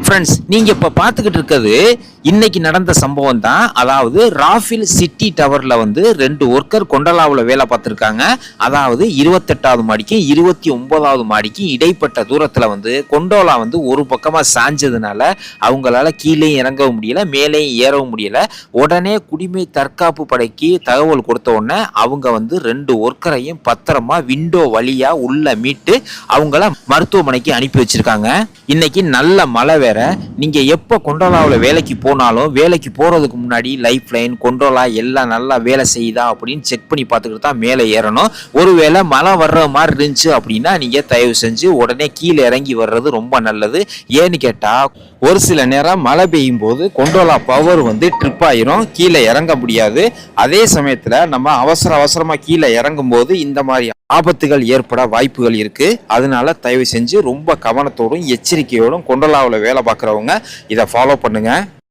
Friends நீங்கள் இப்போ பார்த்துக்கிட்டு இருக்கிறது இன்னைக்கு நடந்த சம்பவம் தான். அதாவது ராஃபில் சிட்டி டவரில் வந்து ரெண்டு ஒர்க்கர் கொண்டலாவில் வேலை பார்த்துருக்காங்க. அதாவது இருபத்தெட்டாவது மாடிக்கும் இருபத்தி ஒன்பதாவது மாடிக்கும் இடைப்பட்ட தூரத்தில் வந்து கொண்டோலா வந்து ஒரு பக்கமாக சாஞ்சதுனால அவங்களால கீழே இறங்கவும் முடியல மேலேயும் ஏறவும் முடியல. உடனே குடிமை தற்காப்பு படைக்கு தகவல் கொடுத்த உடனே அவங்க வந்து ரெண்டு ஒர்க்கரையும் பத்திரமா விண்டோ வழியாக உள்ள மீட்டு அவங்கள மருத்துவமனைக்கு அனுப்பி வச்சிருக்காங்க. இன்னைக்கு நல்ல மழை வேற நீங்க எப்போ கொண்டோலாவில் வேலைக்கு போனாலும் வேலைக்கு போறதுக்கு முன்னாடி லைஃப் லைன் கொண்டோலா எல்லாம் நல்லா வேலை செய்யுதா அப்படின்னு செக் பண்ணி பார்த்துக்கிட்டு தான் மேலே ஏறணும். ஒருவேளை மழை வர்ற மாதிரி இருந்துச்சு அப்படின்னா நீங்க தயவு செஞ்சு உடனே கீழே இறங்கி வர்றது ரொம்ப நல்லது. ஏன்னு கேட்டா ஒரு சில நேரம் மழை பெய்யும் போது கொண்டோலா பவர் வந்து ட்ரிப் ஆயிரும் கீழே இறங்க முடியாது. அதே சமயத்துல நம்ம அவசர அவசரமா கீழே இறங்கும் போது இந்த மாதிரி ஆபத்துகள் ஏற்பட வாய்ப்புகள் இருக்குது அதனால தயவு செஞ்சு ரொம்ப கவனத்தோடும் எச்சரிக்கையோடும் கொண்டலாவில் வேலை பார்க்குறவங்க இதை ஃபாலோ பண்ணுங்கள்